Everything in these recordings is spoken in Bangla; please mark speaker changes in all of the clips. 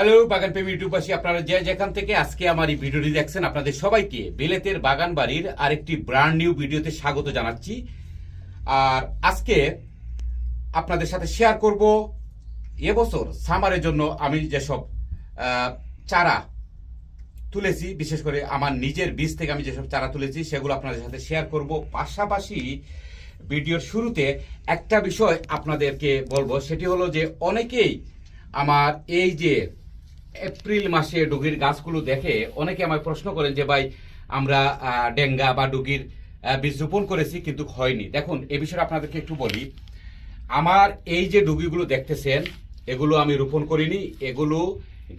Speaker 1: হ্যালো, বাগান প্রেমী ইউটিউবাসী আপনারা যে যেখান থেকে আজকে আমার এই ভিডিওটি দেখছেন, আপনাদের সবাইকে বেলেতের বাগান বাড়ির আরেকটি ব্র্যান্ড নিউ ভিডিওতে স্বাগত জানাচ্ছি। আর আজকে আপনাদের সাথে শেয়ার করব এবছর সামারের জন্য আমি যেসব চারা তুলেছি, বিশেষ করে আমার নিজের বীজ থেকে আমি যেসব চারা তুলেছি, সেগুলো আপনাদের সাথে শেয়ার করব। পাশাপাশি ভিডিওর শুরুতে একটা বিষয় আপনাদেরকে বলব, সেটি হলো যে অনেকেই আমার এই যে এপ্রিল মাসে ডুগির গাছগুলো দেখে অনেকে আমায় প্রশ্ন করেন যে, ভাই, আমরা ডেঙ্গা বা ডুগির বীজ রোপণ করেছি কিন্তু হয়নি। দেখুন, এ বিষয়ে আপনাদেরকে একটু বলি। আমার এই যে ডুগিগুলো দেখতেছেন, এগুলো আমি রোপণ করিনি। এগুলো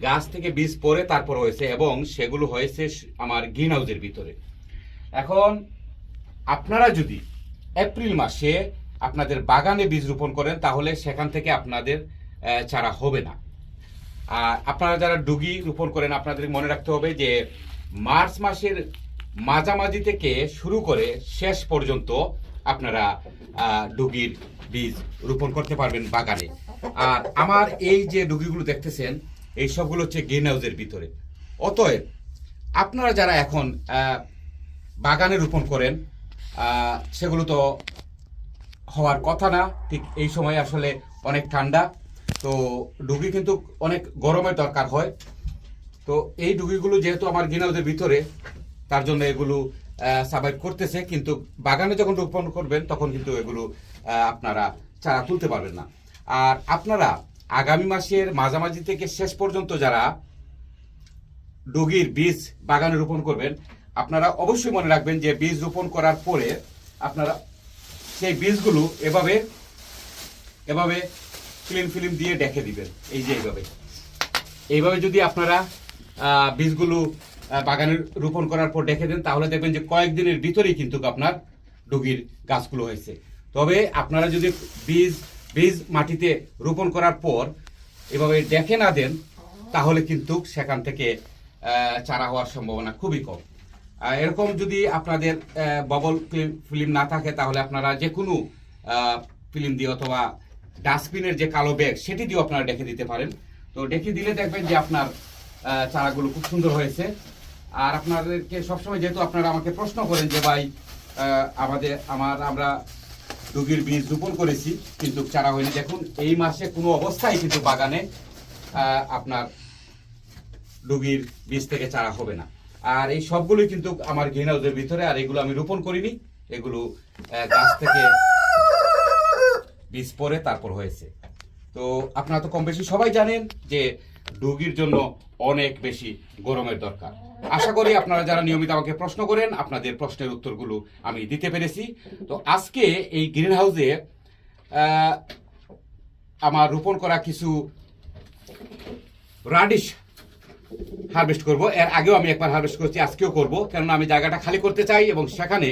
Speaker 1: গাছ থেকে বীজ পরে তারপর হয়েছে এবং সেগুলো হয়েছে আমার গ্রিন হাউসের ভিতরে। এখন, আপনারা যদি এপ্রিল মাসে আপনাদের বাগানে বীজ রোপণ করেন, তাহলে সেখান থেকে আপনাদের চারা হবে না। আর আপনারা যারা ডুগি রোপণ করেন, আপনাদের মনে রাখতে হবে যে মার্চ মাসের মাঝামাঝি থেকে শুরু করে শেষ পর্যন্ত আপনারা ডুগির বীজ রোপণ করতে পারবেন বাগানে। আর আমার এই যে ডুগিগুলো দেখতেছেন, এই সবগুলো হচ্ছে গ্রিন হাউসের ভিতরে। অতএব, আপনারা যারা এখন বাগানে রোপণ করেন সেগুলো তো হওয়ার কথা না। ঠিক এই সময় আসলে অনেক ঠান্ডা। তো ডুগি কিন্তু অনেক গরমের দরকার হয়। তো এই ডুগিগুলো যেহেতু আমার গ্রিনহাউসের ভিতরে, তার জন্য এগুলো সার্ভাইভ করতেছে, কিন্তু বাগানে যখন রোপণ করবেন, তখন কিন্তু এগুলো আপনারা চারা তুলতে পারবেন না। আর আপনারা আগামী মাসের মাঝামাঝি থেকে শেষ পর্যন্ত যারা ডুগির বীজ বাগানে রোপণ করবেন, আপনারা অবশ্যই মনে রাখবেন যে বীজ রোপণ করার পরে আপনারা সেই বীজগুলো এভাবে এভাবে ক্লিন ফিল্ম দিয়ে ডেকে দিবেন। এই যে এইভাবে। এইভাবে যদি আপনারা বীজগুলো বাগানে রোপণ করার পর ডেকে দেন, তাহলে দেখবেন যে কয়েকদিনের ভিতরেই কিন্তু আপনার ডুগির গাছগুলো হয়েছে। তবে আপনারা যদি বীজ বীজ মাটিতে রোপণ করার পর এভাবে ডেকে না দেন, তাহলে কিন্তু সেখান থেকে চারা হওয়ার সম্ভাবনা খুবই কম। এরকম যদি আপনাদের ববল ফিল্ম না থাকে, তাহলে আপনারা যে কোনো ফিল্ম দিয়ে অথবা ডাস্টবিনের যে কালো ব্যাগ সেটি দিয়েও আপনারা ডেকে দিতে পারেন। তো ডেকে দিলে দেখবেন যে আপনার চারাগুলো খুব সুন্দর হয়েছে। আর আপনাদেরকে সবসময় যেহেতু আপনারা আমাকে প্রশ্ন করেন যে ভাই আমাদের, আমার, আমরা রুগীর বীজ রোপণ করেছি, কিন্তু চারা হয়নি। দেখুন, এই মাসে কোনো অবস্থায় কিন্তু বাগানে আপনার রুগীর বীজ থেকে চারা হবে না। আর এই সবগুলোই কিন্তু আমার গ্রিন হাউসের ভিতরে, আর এগুলো আমি রোপণ করিনি। এগুলো গাছ থেকে বীজ পরে তারপর হয়েছে। তো আপনারা তো কম বেশি সবাই জানেন যে ডুগির জন্য অনেক বেশি গরমের দরকার। আশা করি আপনারা যারা নিয়মিত আমাকে প্রশ্ন করেন, আপনাদের প্রশ্নের উত্তরগুলো আমি দিতে পেরেছি। তো আজকে এই গ্রিন হাউসে আমার রোপণ করা কিছু রাডিশ হারভেস্ট করব। এর আগেও আমি একবার হারভেস্ট করছি, আজকেও করব। কেননা আমি জায়গাটা খালি করতে চাই এবং সেখানে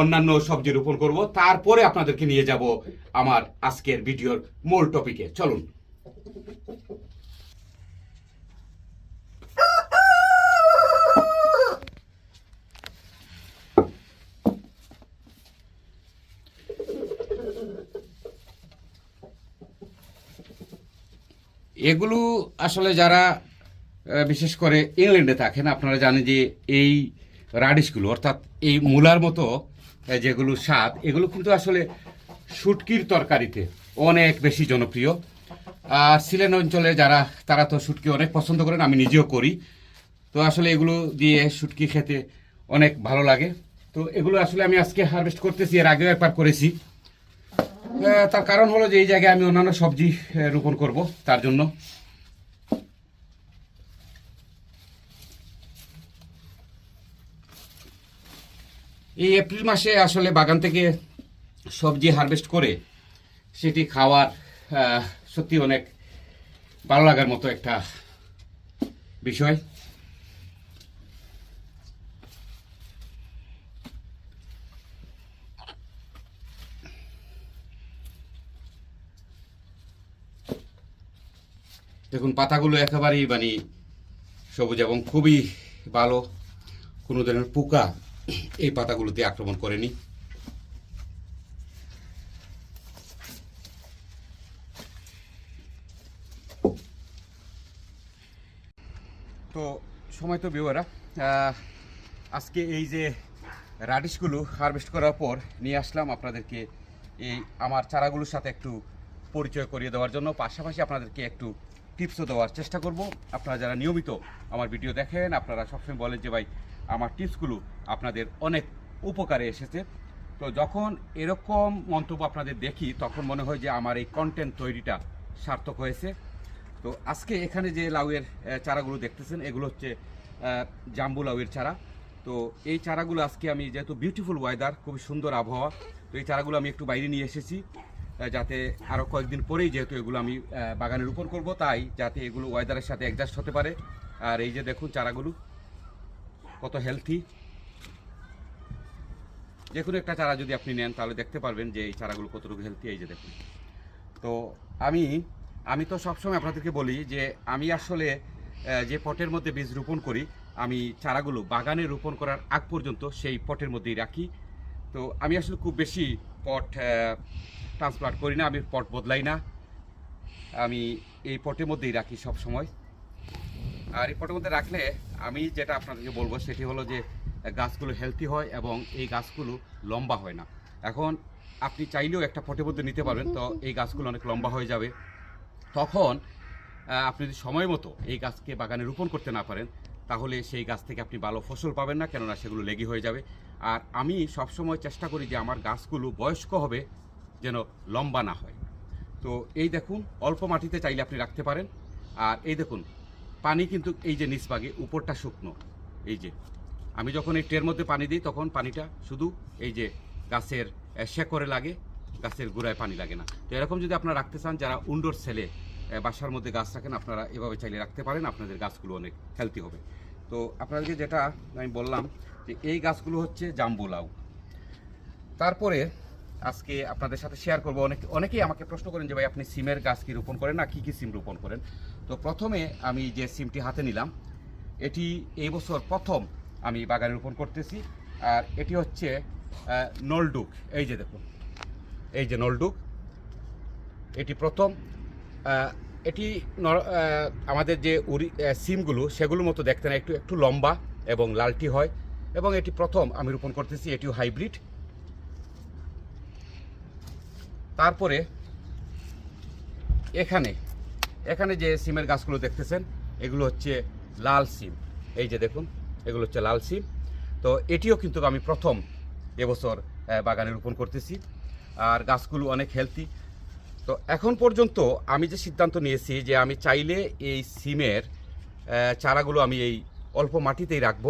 Speaker 1: অন্যান্য সবজি রোপণ করব, তারপরে আপনাদেরকে নিয়ে যাব আমার আজকের ভিডিওর মূল টপিকে। চলুন। এগুলো আসলে যারা বিশেষ করে ইংল্যান্ডে থাকেন, আপনারা জানেন যে এই রাডিশগুলো অর্থাৎ এই মূলার মতো যেগুলো স্বাদ, এগুলো কিন্তু আসলে শুটকির তরকারিতে অনেক বেশি জনপ্রিয়। আর সিলেট অঞ্চলে যারা, তারা তো শুটকি অনেক পছন্দ করেন, আমি নিজেও করি। তো আসলে এগুলো দিয়ে শুটকি খেতে অনেক ভালো লাগে। তো এগুলো আসলে আমি আজকে হারভেস্ট করতেছি, এর আগেও একবার করেছি। তার কারণ হলো যে এই জায়গায় আমি অন্যান্য সবজি রোপণ করব, তার জন্য। এই এপ্রিল মাসে আসলে বাগান থেকে সবজি হারভেস্ট করে সেটি খাওয়ার সত্যি অনেক ভালো লাগার মতো একটা বিষয়। দেখুন, পাতাগুলো একেবারেই মানে সবুজ এবং খুবই ভালো, কোনো ধরনের পোকা এই পাতাগুলোতে আক্রমণ করেনি তো সময় তো বিওরা আজকে এই যে রাডিশগুলো হারভেস্ট করার পর নিয়ে আসলাম আপনাদেরকে এই আমার চারাগুলোর সাথে একটু পরিচয় করিয়ে দেওয়ার জন্য। পাশাপাশি আপনাদেরকে একটু টিপসও দেওয়ার চেষ্টা করব। আপনারা যারা নিয়মিত আমার ভিডিও দেখেন, আপনারা সবসময় বলেন যে, ভাই, আমার টিপসগুলো আপনাদের অনেক উপকারে এসেছে। তো যখন এরকম মন্তব্য আপনাদের দেখি, তখন মনে হয় যে আমার এই কন্টেন্ট তৈরিটা সার্থক হয়েছে। তো আজকে এখানে যে লাউয়ের চারাগুলো দেখতেছেন, এগুলো হচ্ছে জাম্বু লাউয়ের চারা। তো এই চারাগুলো আজকে আমি, যেহেতু বিউটিফুল ওয়েদার খুবই সুন্দর আবহাওয়া, তো এই চারাগুলো আমি একটু বাইরে নিয়ে এসেছি যাতে আরও কয়েকদিন পরেই যেহেতু এগুলো আমি বাগানে রোপণ করব, তাই যাতে এগুলো ওয়েদারের সাথে অ্যাডজাস্ট হতে পারে। আর এই যে দেখুন চারাগুলো, কত হেলথি যে কোনো একটা চারা যদি আপনি নেন, তাহলে দেখতে পারবেন যে এই চারাগুলো কতটুকু হেলথি এই যে দেখুন। তো আমি আমি তো সবসময় আপনাদেরকে বলি যে আমি আসলে যে পটের মধ্যে বীজ রোপণ করি, আমি চারাগুলো বাগানে রোপণ করার আগ পর্যন্ত সেই পটের মধ্যেই রাখি। তো আমি আসলে খুব বেশি পট ট্রান্সপ্লান্ট করি না, আমি পট বদলাই না। আমি এই পটের মধ্যেই রাখি সব সময় আর এই পটের মধ্যে রাখলে আমি যেটা আপনাদেরকে বলব, সেটি হলো যে গাছগুলো হেলদি হয় এবং এই গাছগুলো লম্বা হয় না। এখন আপনি চাইলেও একটা পটের মধ্যে নিতে পারবেন তো এই গাছগুলো অনেক লম্বা হয়ে যাবে। তখন আপনি যদি সময় মতো এই গাছকে বাগানে রোপণ করতে না পারেন, তাহলে সেই গাছ থেকে আপনি ভালো ফসল পাবেন না, কেননা সেগুলো লেগে হয়ে যাবে। আর আমি সবসময় চেষ্টা করি যে আমার গাছগুলো বয়স্ক হবে যেন লম্বা না হয়। তো এই দেখুন, অল্প মাটিতে চাইলে আপনি রাখতে পারেন। আর এই দেখুন, পানি কিন্তু এই যে নিচবাগে উপরটা শুকনো, এই যে। আমি যখন এই ট্রের মধ্যে পানি দিই, তখন পানিটা শুধু এই যে গাছের শেকরে লাগে, গাছের গোড়ায় পানি লাগে না। তো এরকম যদি আপনারা রাখতে চান, যারা উন্ডোর সেলে বাসার মধ্যে গাছ রাখেন, আপনারা এভাবে চাইলে রাখতে পারেন, আপনাদের গাছগুলো অনেক হেলদি হবে। তো আপনাদেরকে যেটা আমি বললাম যে, এই গাছগুলো হচ্ছে জাম্বু লাউ তারপরে আজকে আপনাদের সাথে শেয়ার করব। অনেক, অনেকেই আমাকে প্রশ্ন করেন যে, ভাই, আপনি সিমের গাছ কি রোপণ করেন না? কি কি সিম রোপণ করেন? তো প্রথমে আমি যে সিমটি হাতে নিলাম, এটি এই বছর প্রথম আমি বাগানে রোপণ করতেছি। আর এটি হচ্ছে নলডুক। এই যে দেখুন এই যে নলডুক এটি প্রথম। এটি আমাদের যে আহ, সিমগুলো সেগুলোর মতো দেখতে না একটু একটু লম্বা এবং লালটি হয়। এবং এটি প্রথম আমি রোপণ করতেছি এটিও হাইব্রিড। তারপরে এখানে এখানে যে সিমের গাছগুলো দেখতেছেন এগুলো হচ্ছে লাল সিম। এই যে দেখুন এগুলো হচ্ছে লাল সিম তো এটিও কিন্তু আমি প্রথম এবছর বাগানে রোপণ করতেছি। আর গাছগুলো অনেক হেলদি তো এখন পর্যন্ত আমি যে সিদ্ধান্ত নিয়েছি যে আমি চাইলে এই সিমের চারাগুলো আমি এই অল্প মাটিতেই রাখব,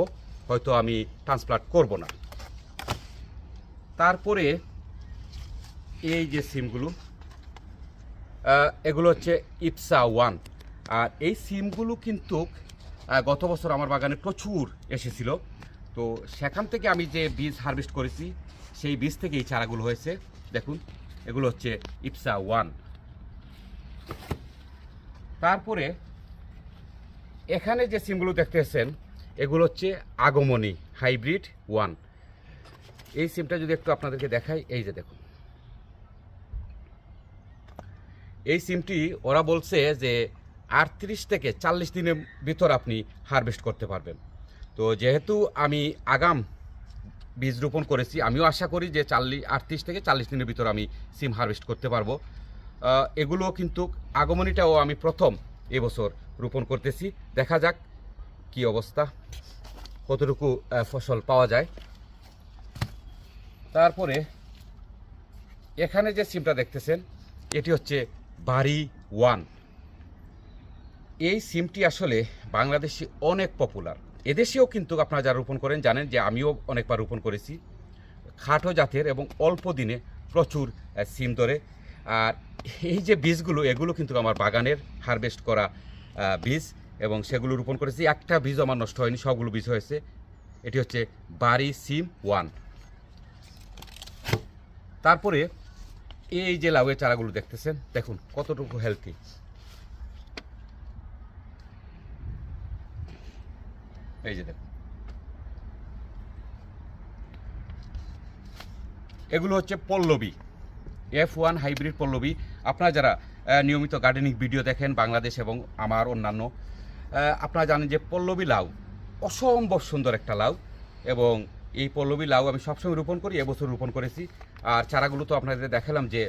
Speaker 1: হয়তো আমি ট্রান্সপ্লান্ট করব না। তারপরে এই যে সিমগুলো এগুলো হচ্ছে ইপসা ওয়ান আর এই সিমগুলো কিন্তু গত বছর আমার বাগানে প্রচুর এসেছিল। তো সেখান থেকে আমি যে বীজ হারভেস্ট করেছি, সেই বীজ থেকে এই চারাগুলো হয়েছে। দেখুন, এগুলো হচ্ছে ইপসা ওয়ান তারপরে এখানে যে সিমগুলো দেখতেছেন এগুলো হচ্ছে আগমনী হাইব্রিড ওয়ান এই সিমটা যদি একটু আপনাদেরকে দেখাই, এই যে দেখুন। এই সিমটি ওরা বলছে যে আটত্রিশ থেকে চল্লিশ দিনের ভিতর আপনি হারভেস্ট করতে পারবেন। তো যেহেতু আমি আগাম বীজ রোপণ করেছি, আমিও আশা করি যে চাল্লিশ আটত্রিশ থেকে চল্লিশ দিনের ভিতর আমি সিম হারভেস্ট করতে পারব। এগুলো কিন্তু আগমনীটাও আমি প্রথম এবছর রোপণ করতেছি। দেখা যাক কি অবস্থা, কতটুকু ফসল পাওয়া যায়। তারপরে এখানে যে সিমটা দেখতেছেন, এটি হচ্ছে বাড়ি ওয়ান। এই সিমটি আসলে বাংলাদেশে অনেক পপুলার এদেশেও কিন্তু আপনারা যারা রোপণ করেন জানেন যে আমিও অনেকবার রোপণ করেছি। খাটো জাতের এবং অল্প দিনে প্রচুর সিম ধরে। আর এই যে বীজগুলো, এগুলো কিন্তু আমার বাগানের হারভেস্ট করা বীজ এবং সেগুলো রোপণ করেছি। একটা বীজ আমার নষ্ট হয়নি, সবগুলো বীজ হয়েছে। এটি হচ্ছে বাড়ি সিম ওয়ান। তারপরে এই যে লাউয়ের চারাগুলো দেখতেছেন, দেখুন কতটুকু হেলদি এই যে দেখুন। এগুলো হচ্ছে Pallavi F one hybrid Pallavi. আপনারা যারা নিয়মিত গার্ডেনিং ভিডিও দেখেন বাংলাদেশ এবং আমার অন্যান্য আপনারা জানেন যে পল্লবী লাউ অসম্ভব সুন্দর একটা লাউ এবং এই পল্লবী লাউ আমি সবসময় রোপণ করি, এবছর রোপণ করেছি। আর চারাগুলো তো আপনাদের দেখালাম যে,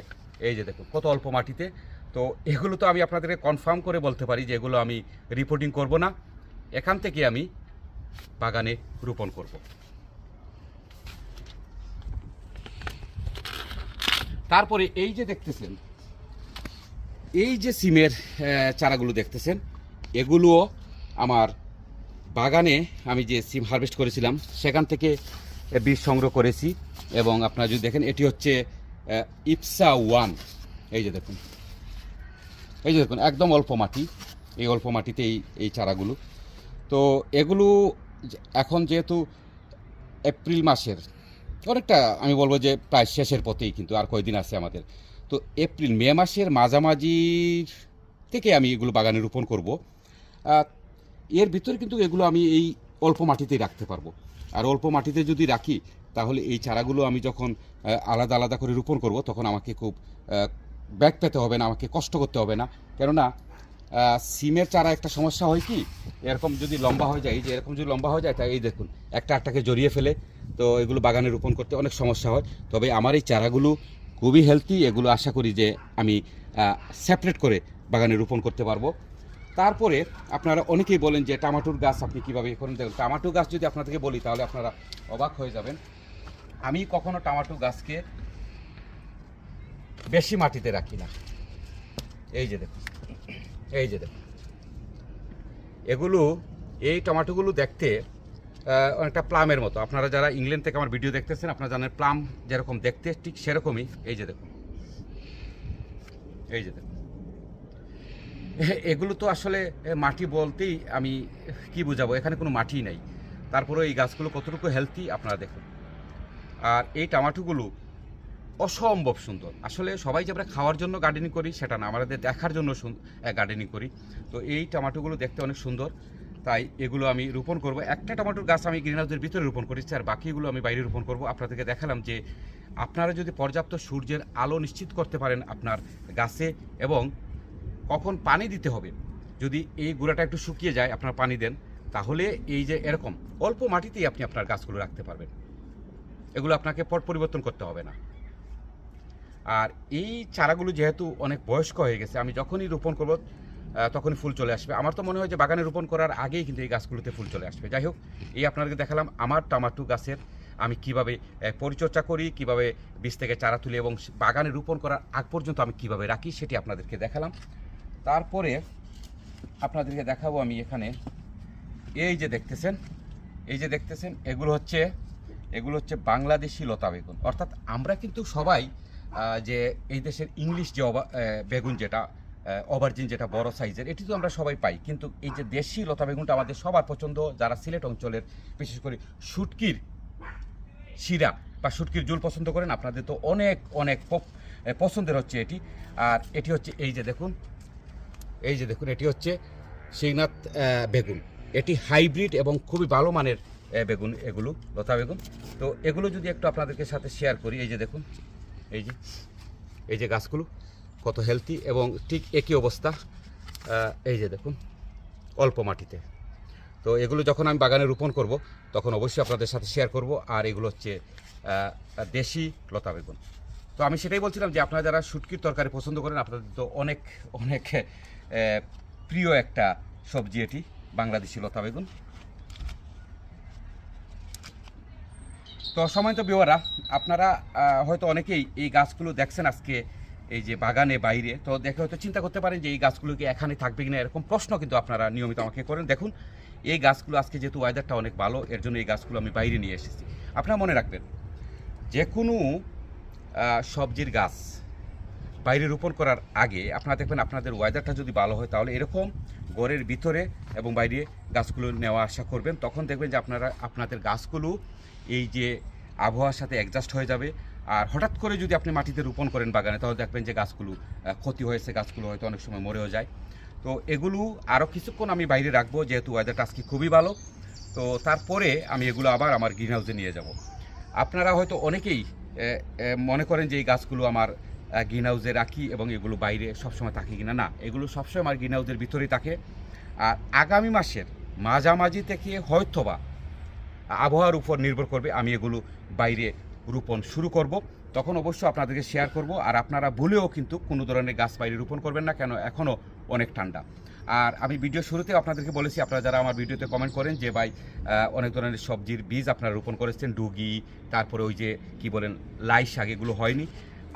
Speaker 1: এই যে দেখুন, কত অল্প মাটিতে। তো এগুলো তো আমি আপনাদেরকে কনফার্ম করে বলতে পারি যে এগুলো আমি রিপোর্টিং করব না। এখান থেকে আমি বাগানে রোপণ করব। তারপরে এই যে দেখতেছেন, এই যে সিমের চারাগুলো দেখতেছেন, এগুলোও আমার বাগানে আমি যে সিম হারভেস্ট করেছিলাম, সেখান থেকে বীজ সংগ্রহ করেছি এবং আপনারা যদি দেখেন, এটি হচ্ছে ইপসা ওয়ান। এই যে দেখুন, এই যে দেখুন, একদম অল্প মাটি, এই অল্প মাটিতে এই এই চারাগুলো তো এগুলো এখন যেহেতু এপ্রিল মাসের, অনেকটা আমি বলব যে প্রায় শেষের পথেই কিন্তু আর কয়দিন আছে আমাদের। তো এপ্রিল, মে মাসের মাঝামাঝি থেকে আমি এগুলো বাগানে রোপণ করব। এর ভিতরে কিন্তু এগুলো আমি এই অল্প মাটিতেই রাখতে পারব। আর অল্প মাটিতে যদি রাখি, তাহলে এই চারাগুলো আমি যখন আলাদা আলাদা করে রোপণ করব, তখন আমাকে খুব ব্যাগ পেতে হবে না, আমাকে কষ্ট করতে হবে না। কেননা সিমের চারা একটা সমস্যা হয় কি? এরকম যদি লম্বা হয়ে যায়, এই যে এরকম যদি লম্বা হয়ে যায়, তাই এই দেখুন, একটা একটাকে জড়িয়ে ফেলে। তো এগুলো বাগানে রোপণ করতে অনেক সমস্যা হয়। তবে আমার এই চারাগুলো খুবই হেলদি এগুলো আশা করি যে আমি সেপারেট করে বাগানে রোপণ করতে পারব। তারপরে আপনারা অনেকেই বলেন যে টমাটোর গাছ আপনি কীভাবে করেন? দেখুন টমাটো গাছ যদি আপনাদেরকে বলি, তাহলে আপনারা অবাক হয়ে যাবেন। আমি কখনো টমাটো গাছকে বেশি মাটিতে রাখি না। এই যে দেখুন এই যে এগুলো, এই টমাটোগুলো দেখতে অনেকটা প্লামের মতো। আপনারা যারা ইংল্যান্ড থেকে আমার ভিডিও দেখতেছেন, আপনারা জানেন প্লাম যেরকম দেখতে, ঠিক সেরকমই। এই যে দেখুন। এই যে দেখুন। এগুলো তো আসলে মাটি বলতেই আমি কি বুঝাবো? এখানে কোনো মাটি নাই। তারপরে এই গাছগুলো কতটুকু হেলদি আপনারা দেখুন। আর এই টমাটোগুলো অসম্ভব সুন্দর। আসলে সবাই যে আমরা খাওয়ার জন্য গার্ডেনিং করি, সেটা না। আমাদের দেখার জন্য গার্ডেনিং করি। তো এই টমাটোগুলো দেখতে অনেক সুন্দর। তাই এগুলো আমি রোপণ করব। একটা টমেটোর গাছ আমি গ্রিন হাউসের ভিতরে রোপণ করেছি, আর বাকিগুলো আমি বাইরে রোপণ করব। আপনাদেরকে দেখালাম যে আপনারা যদি পর্যাপ্ত সূর্যের আলো নিশ্চিত করতে পারেন আপনার গাছে এবং কখন পানি দিতে হবে, যদি এই গুঁড়াটা একটু শুকিয়ে যায়, আপনার পানি দেন, তাহলে এই যে এরকম অল্প মাটিতেই আপনি আপনার গাছগুলো রাখতে পারবেন। এগুলো আপনাকে পট পরিবর্তন করতে হবে না। আর এই চারাগুলো যেহেতু অনেক বয়স্ক হয়ে গেছে, আমি যখনই রোপণ করব তখনই ফুল চলে আসবে। আমার তো মনে হয় যে বাগানে রোপণ করার আগেই কিন্তু এই গাছগুলোতে ফুল চলে আসবে। যাই হোক, এই আপনাদেরকে দেখালাম আমার টমাটো গাছের, আমি কীভাবে পরিচর্যা করি, কীভাবে বীজ থেকে চারা তুলি এবং বাগানে রোপণ করার আগ পর্যন্ত আমি কীভাবে রাখি সেটি আপনাদেরকে দেখালাম। তারপরে আপনাদেরকে দেখাবো আমি এখানে। এই যে দেখতেছেন, এই যে দেখতেছেন, এগুলো হচ্ছে এগুলো হচ্ছে বাংলাদেশি লতা বেগুন। অর্থাৎ আমরা কিন্তু সবাই যে এই দেশের ইংলিশ যে বেগুন যেটা ওভারজিন যেটা বড় সাইজের এটি তো আমরা সবাই পাই। কিন্তু এই যে দেশি লতা বেগুনটা আমাদের সবার পছন্দ, যারা সিলেট অঞ্চলের, বিশেষ করে শুটকির শিরা বা শুটকির জুল পছন্দ করেন, আপনাদের তো অনেক অনেক পছন্দের হচ্ছে এটি। আর এটি হচ্ছে এই যে দেখুন, এই যে দেখুন, এটি হচ্ছে শ্রীনাথ বেগুন। এটি হাইব্রিড এবং খুবই ভালো মানের বেগুন, এগুলো, লতা বেগুন। তো এগুলো যদি একটু আপনাদেরকে সাথে শেয়ার করি, এই যে দেখুন এই যে এই যে গাছগুলো কত হেলদি এবং ঠিক একই অবস্থা এই যে দেখুন, অল্প মাটিতে। তো এগুলো যখন আমি বাগানে রোপণ করব, তখন অবশ্যই আপনাদের সাথে শেয়ার করব, আর এগুলো হচ্ছে দেশি লতা বেগুন। তো আমি সেটাই বলছিলাম যে আপনারা যারা শুটকির তরকারি পছন্দ করেন, আপনাদের তো অনেক অনেক প্রিয় একটা সবজি এটি, বাংলাদেশি লতা বেগুন। তো সময় তো বিওয়ারা, আপনারা হয়তো অনেকেই এই গাছগুলো দেখছেন আজকে, এই যে বাগানে বাইরে। তো দেখে হয়তো চিন্তা করতে পারেন যে এই গাছগুলো কি এখানে থাকবে কিনা, এরকম প্রশ্ন কিন্তু আপনারা নিয়মিত আমাকে করেন। দেখুন, এই গাছগুলো আজকে যেহেতু ওয়েদারটা অনেক ভালো, এর জন্য এই গাছগুলো আমি বাইরে নিয়ে এসেছি। আপনারা মনে রাখবেন, যে কোনো সবজির গাছ বাইরে রোপণ করার আগে আপনারা দেখবেন আপনাদের ওয়েদারটা যদি ভালো হয়, তাহলে এরকম ঘরের ভিতরে এবং বাইরে গাছগুলো নেওয়া আসা করবেন, তখন দেখবেন যে আপনারা, আপনাদের গাছগুলো এই যে আবহাওয়ার সাথে অ্যাডজাস্ট হয়ে যাবে। আর হঠাৎ করে যদি আপনি মাটিতে রোপণ করেন বাগানে, তাহলে দেখবেন যে গাছগুলো ক্ষতি হয়েছে, গাছগুলো হয়তো অনেক সময় মরেও যায়। তো এগুলো আরও কিছুক্ষণ আমি বাইরে রাখব, যেহেতু ওয়েদারটা আজকে খুবই ভালো। তো তারপরে আমি এগুলো আবার আমার গ্রিন হাউসে নিয়ে যাব। আপনারা হয়তো অনেকেই মনে করেন যে এই গাছগুলো আমার গ্রিন হাউসে রাখি এবং এগুলো বাইরে সবসময় থাকে কিনা? না, এগুলো সবসময় আমার গ্রিন হাউসের ভিতরেই থাকে। আর আগামী মাসের মাঝামাঝি থেকে হয়তোবা আবহাওয়ার উপর নির্ভর করবে আমি এগুলো বাইরে রোপণ শুরু করব। তখন অবশ্য আপনাদেরকে শেয়ার করব। আর আপনারা ভুলেও কিন্তু কোনো ধরনের গাছ বাইরে রোপণ করবেন না কেন? এখনও অনেক ঠান্ডা। আর আমি ভিডিও শুরুতে আপনাদেরকে বলেছি, আপনারা যারা আমার ভিডিওতে কমেন্ট করেন যে, ভাই অনেক ধরনের সবজির বীজ আপনারা রোপণ করেছেন, ডুগি, তারপরে ওই যে, কি বলেন, লাই শাক, এগুলো হয়নি।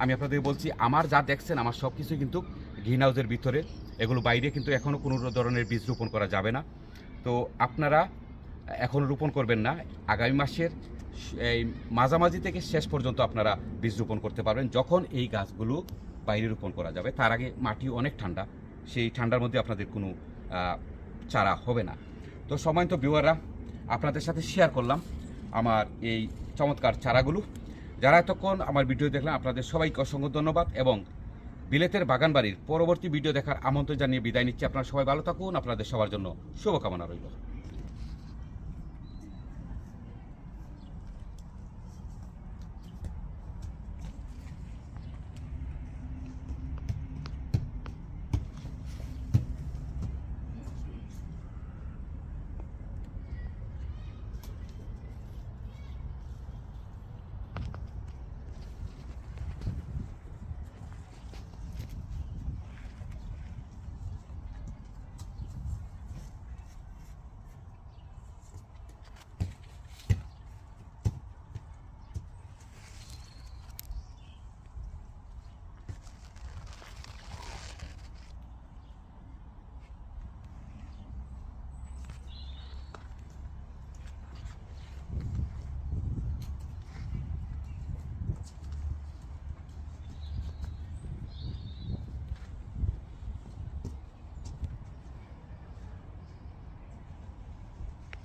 Speaker 1: আমি আপনাদের বলছি, আমার যা দেখছেন, আমার সব কিছুই কিন্তু গ্রিন হাউসের ভিতরে। এগুলো বাইরে কিন্তু এখনও কোনো ধরনের বীজ রোপণ করা যাবে না। তো আপনারা এখন রোপণ করবেন না। আগামী মাসের এই মাঝামাঝি থেকে শেষ পর্যন্ত আপনারা বীজ রোপণ করতে পারবেন, যখন এই গাছগুলো বাইরে রোপণ করা যাবে। তার আগে মাটি অনেক ঠান্ডা, সেই ঠান্ডার মধ্যে আপনাদের কোনো চারা হবে না। তো সময় তো বিওয়াররা আপনাদের সাথে শেয়ার করলাম আমার এই চমৎকার চারাগুলো। যারা এতক্ষণ আমার ভিডিও দেখলেন, আপনাদের সবাইকে অসংখ্য ধন্যবাদ এবং বিলেতের বাগানবাড়ির পরবর্তী ভিডিও দেখার আমন্ত্রণ জানিয়ে বিদায় নিচ্ছি। আপনারা সবাই ভালো থাকুন, আপনাদের সবার জন্য শুভকামনা রইল।